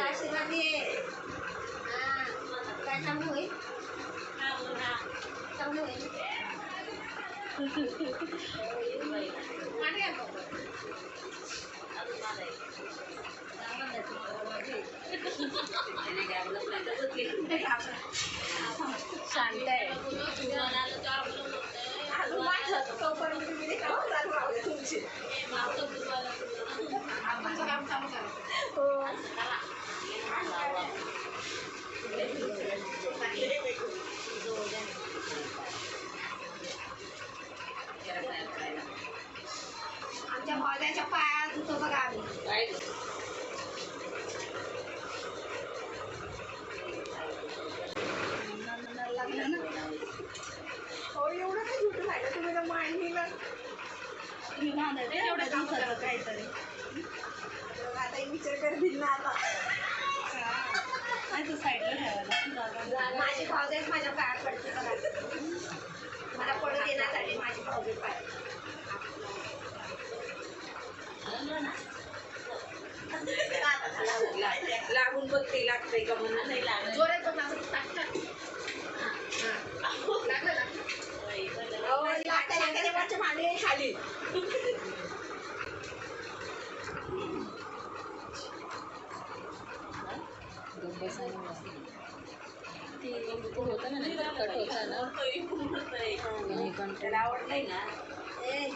आशीर्वाद काय चांगलं होईल चांगलं शांत आहे अजून माझं तोपर्यंत तुम्ही नाही का? हो, चालू राहू द्या तुमची. आमचं काम चालू विचार कर भिन्न आता. नाही तू साईडला ठेवायला. माझी भावजाच माझ्या पायात पडते बघा. मला पडू देण्यासाठी माझी भावजी पाय. लागून बघते लागतंय का म्हणून. नाही लागत जोरात बघ असं टाक टाक. हा. लागलं ना? हो, लागतं, लागतं, ते वरच्या मांडी खाली ती होतं ना कट ना त्याला आवडलंय ना ए,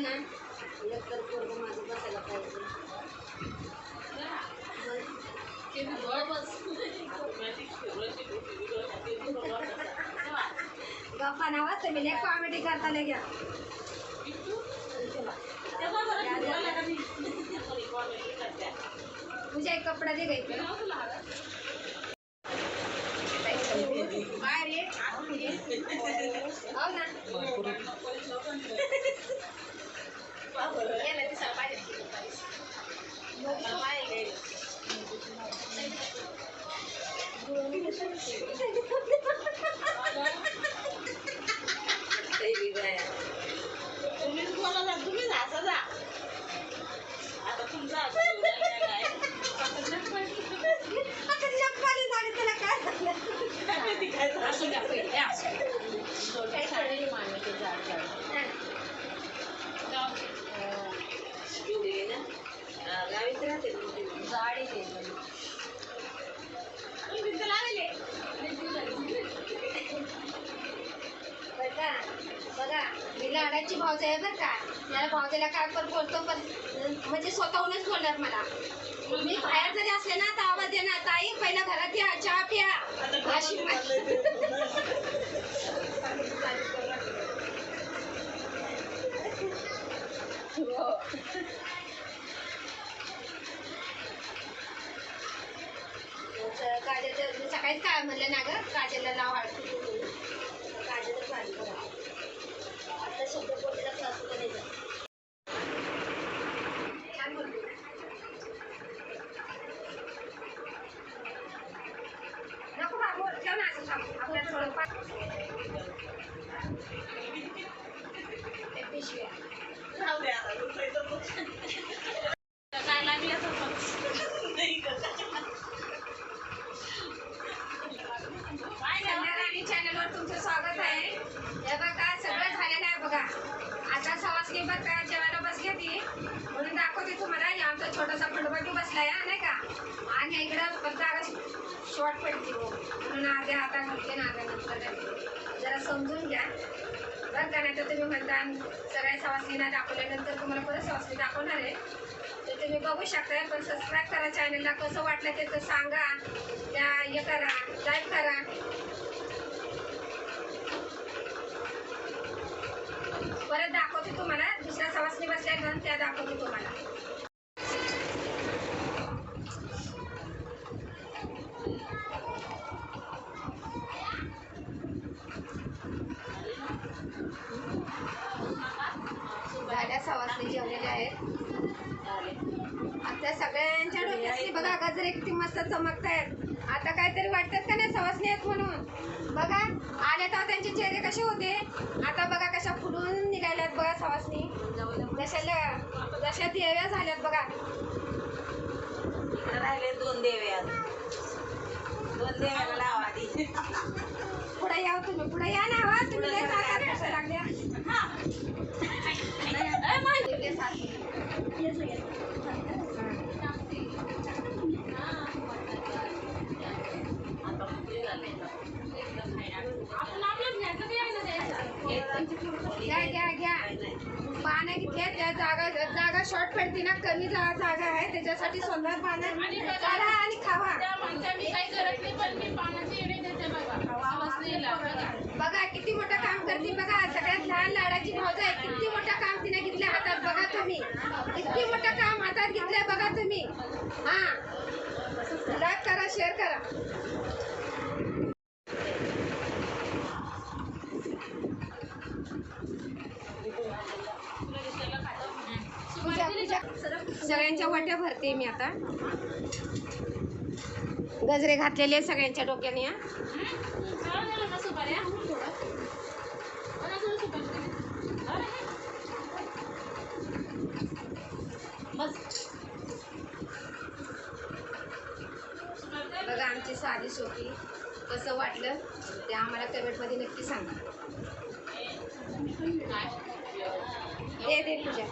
ना एक तर माझं बसायला पाहिजे. गप्पा नावा तुम्ही एक कॉमेडी करता घ्या तुझ्या एक कपडा दे घ्यायचं बघा मी लाडाची भावजा आहे बरं का मला भावजाला काय पण बोलतो पण म्हणजे स्वतःहूनच बोलणार मला मी बाहेर जरी असले ना तर आवाज देणार ताई पहिला घरात या चहा प्या अशी काजल सकाळीच काय म्हणलं ना ग? काजलला लाव हळद काजलच भाजी करा. आता शब्द बोललेला त्रास होतो नाही जात. छान बोलली. नको बा, बोल. ठेव ना असं थांब. आपल्याला थोडं पा- ते पिशव्या. राहू दे आता, दुसरीचं बघ. काय लागलं तर बघ. नाही का? संध्या राणी चॅनलवर तुमचं स्वागत आहे हे बघा सगळं झालेलं आहे बघा आता सवासनी बघा जेवायला बसली ती म्हणून दाखवते तुम्हाला हे आमचा छोटासा खंडोबाटी बसलाय हा, नाही का इकडं पण जागा शॉर्ट पडते हो म्हणून आधी हाता घालते ना अर्ध्या नंतर घालते जरा समजून घ्या. बरं का? नाही तर तुम्ही म्हणता सगळ्या सवासनीला दाखवल्यानंतर तुम्हाला परत सवासनी दाखवणार आहे. तर तुम्ही बघू शकता पण सबस्क्राईब करा चॅनलला कसं वाटलं ते तर सांगा. त्या हे करा लाईक करा. परत दाखवते तुम्हाला. दुसऱ्या सवासनी बसल्या घेऊन त्या दाखवते तुम्हाला. मस्त चमकतायत. आता काहीतरी वाटतात का नाही? सवासनी आहेत म्हणून. बघा आले तेव्हा त्यांचे चेहरे कसे होते? आता बघा कशा फुलून निघाल्यात बघा सवासनी जशा जशा देव्या झाल्यात बघा. राहिले दोन देवे आज. दोन देव्याला लावा आधी. पुढे या हो. तुम्ही पुढे या ना वा तुम्ही लागल्या. घ्या घ्या घ्या. पानं घेतल्या त्या जागा जागा शॉर्ट पडते ना कमी जागा आहे. त्याच्यासाठी सुंदर पानं काढा आणि खावा. बघा. किती मोठं काम करते. बघा सगळ्यात लहान लाडाची भावज आहे. किती मोठं काम तिने घेतलं हातात. बघा तुम्ही. किती मोठं काम हातात घेतलंय बघा तुम्ही. हा. लाईक करा शेअर करा पूजा पूजा गजऱ्याच्या वाट्या भरते मी आता. गजरे घातलेले आहेत सगळ्यांच्या डोक्याने हा. बघा आमची साधी सोपी कसं वाटलं ते आम्हाला कमेंटमध्ये नक्की सांगा. दे दे पूजा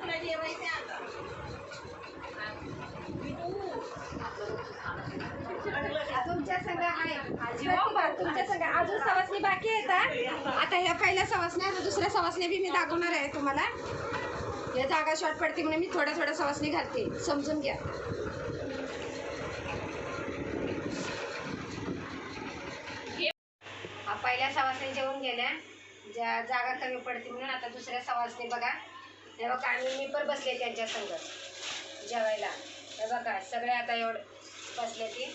तुला जेवायचं आता. तुमच्या आहे. अजून सवासनी बाकी आहेत. आता ह्या पहिल्या सवासण्या आता दुसऱ्या सवासण्या बी मी दाखवणार आहे तुम्हाला. या जागा शॉर्ट पडते म्हणून मी थोड्या थोड्या सवासनी घालते. समजून घ्या. पहिल्या सवासनी जेवून गेल्या. ज्या जागा कमी पडते म्हणून आता दुसऱ्या सवासनी बघा. हे बघा आणि मी पण बसले त्यांच्या संग जेवायला. हे बघा सगळे आता एवढं बसले ती.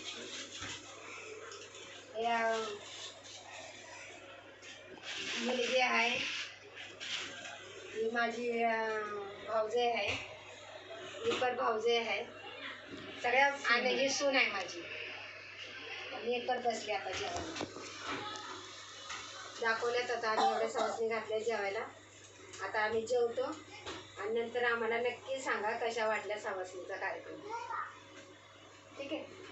या मुलगी आहे. ही माझी भाऊजे आहे. मी पण भाऊजे आहे. सगळ्या आणि ही सून आहे माझी. मी पण बसले आता जेवायला. दाखवल्यात आता आम्ही एवढे सवासनी घातले जेवायला. आता आम्ही जेवतो. आणि नंतर आम्हाला नक्की सांगा कशा वाटल्या सवासनीचा कार्यक्रम. ठीक आहे?